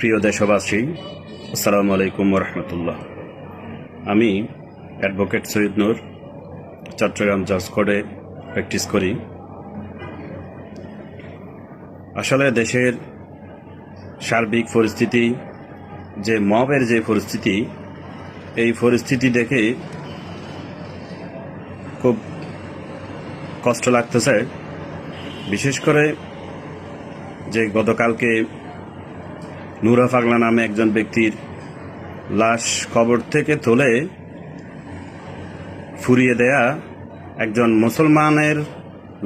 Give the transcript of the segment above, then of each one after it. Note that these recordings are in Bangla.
প্রিয় দেশবাসী, আসসালামু আলাইকুম রহমতুল্লাহ আমি অ্যাডভোকেট সৈয়দ নূর, চট্টগ্রাম জজ কোর্টে প্র্যাকটিস করি। আসলে দেশের সার্বিক পরিস্থিতি, যে মবের যে পরিস্থিতি, এই পরিস্থিতি দেখে খুব কষ্ট লাগতেছে। বিশেষ করে যে গতকালকে নুরা পাগলা নামে একজন ব্যক্তির লাশ কবর থেকে তুলে ফুরিয়ে দেয়া একজন মুসলমানের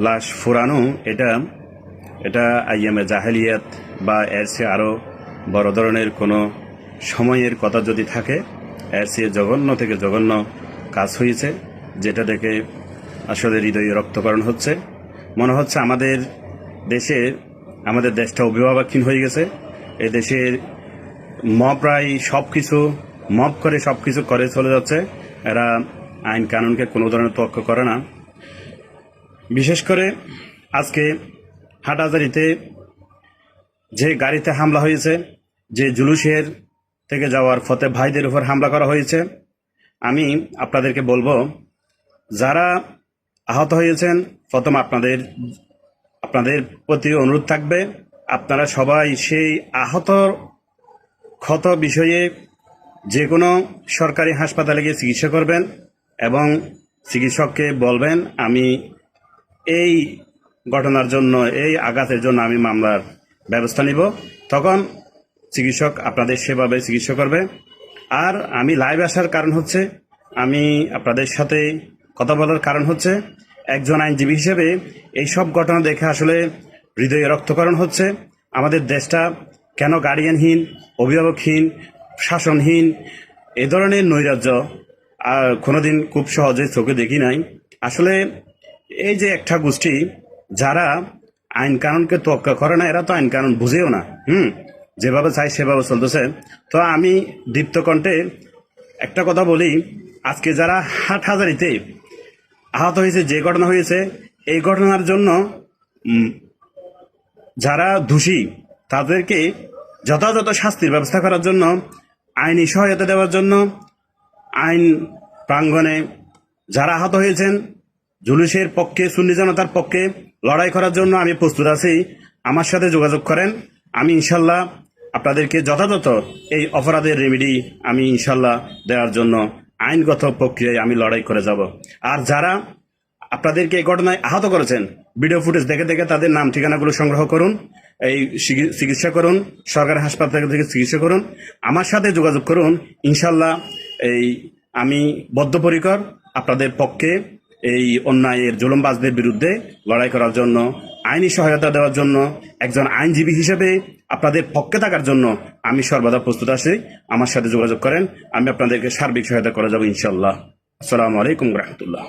লাশ ফুরানো, এটা এটা আইএমএ জাহেলিয়াত বা এর সে আরও বড় ধরনের কোনো সময়ের কথা যদি থাকে, এর সে জঘন্য থেকে জঘন্য কাজ হয়েছে, যেটা দেখে আসলে হৃদয়ে রক্তকরণ হচ্ছে। মনে হচ্ছে আমাদের দেশে, আমাদের দেশটা অভিভাবকহীন হয়ে গেছে। এ দেশের মব প্রায় সব কিছু মব করে সব কিছু করে চলে যাচ্ছে। এরা আইন কানুনকে কোনো ধরনের তক্ক করে না। বিশেষ করে আজকে হাটাজারিতে যে গাড়িতে হামলা হয়েছে, যে জুলুসের থেকে যাওয়ার ফতে ভাইদের উপর হামলা করা হয়েছে, আমি আপনাদেরকে বলব, যারা আহত হয়েছেন, প্রথম আপনাদের আপনাদের প্রতি অনুরোধ থাকবে। আপনারা সবাই সেই আহত ক্ষত বিষয়ে যে কোনো সরকারি হাসপাতালে গিয়ে চিকিৎসা করবেন এবং চিকিৎসককে বলবেন, আমি এই ঘটনার জন্য, এই আঘাতের জন্য আমি মামলার ব্যবস্থা নিব। তখন চিকিৎসক আপনাদের সেভাবে চিকিৎসা করবে। আর আমি লাইভ আসার কারণ হচ্ছে, আমি আপনাদের সাথে কথা বলার কারণ হচ্ছে, একজন আইনজীবী হিসেবে এই সব ঘটনা দেখে আসলে হৃদয়ে রক্তকরণ হচ্ছে। আমাদের দেশটা কেন গার্ডিয়ানহীন, অভিভাবকহীন, শাসনহীন? এ ধরনের নৈরাজ্য আর কোনোদিন খুব সহজে চোখে দেখি নাই। আসলে এই যে একটা গোষ্ঠী, যারা আইন কানুনকে তোয়াক্কা করে না, এরা তো আইন কানুন বুঝেও না, হুম? যেভাবে চাই সেভাবে চলতেছে। তো আমি দীপ্ত কণ্ঠে একটা কথা বলি, আজকে যারা হাট হাজারিতে আহত হয়েছে, যে ঘটনা হয়েছে, এই ঘটনার জন্য যারা দোষী, তাদেরকে যথাযথ শাস্তির ব্যবস্থা করার জন্য, আইনি সহায়তা দেওয়ার জন্য, আইন প্রাঙ্গণে যারা আহত হয়েছেন, জুলুসের পক্ষে, সুন্নি জনতার পক্ষে লড়াই করার জন্য আমি প্রস্তুত আছি। আমার সাথে যোগাযোগ করেন। আমি ইনশাল্লাহ আপনাদেরকে যথাযথ এই অপরাধের রেমেডি আমি ইনশাল্লাহ দেওয়ার জন্য আইনগত প্রক্রিয়ায় আমি লড়াই করে যাব। আর যারা আপনাদেরকে এই ঘটনায় আহত করেছেন ভিডিও ফুটেজ দেখে দেখে তাদের নাম, ঠিকানাগুলো সংগ্রহ করুন, এই চিকিৎসা করুন, সরকারি হাসপাতাল থেকে চিকিৎসা করুন। আমার সাথে যোগাযোগ করুন, ইনশাল্লাহ এই আমি বদ্ধপরিকর আপনাদের পক্ষে এই অন্যায়ের জুলুমবাজদের বিরুদ্ধে লড়াই করার জন্য, আইনি সহায়তা দেওয়ার জন্য, একজন আইনজীবী হিসেবে আপনাদের পক্ষে থাকার জন্য আমি সর্বদা প্রস্তুত আছি। আমার সাথে যোগাযোগ করেন, আমি আপনাদেরকে সার্বিক সহায়তা করা যাব ইনশাল্লাহ। আসসালামু আলাইকুম রহমতুল্লাহ।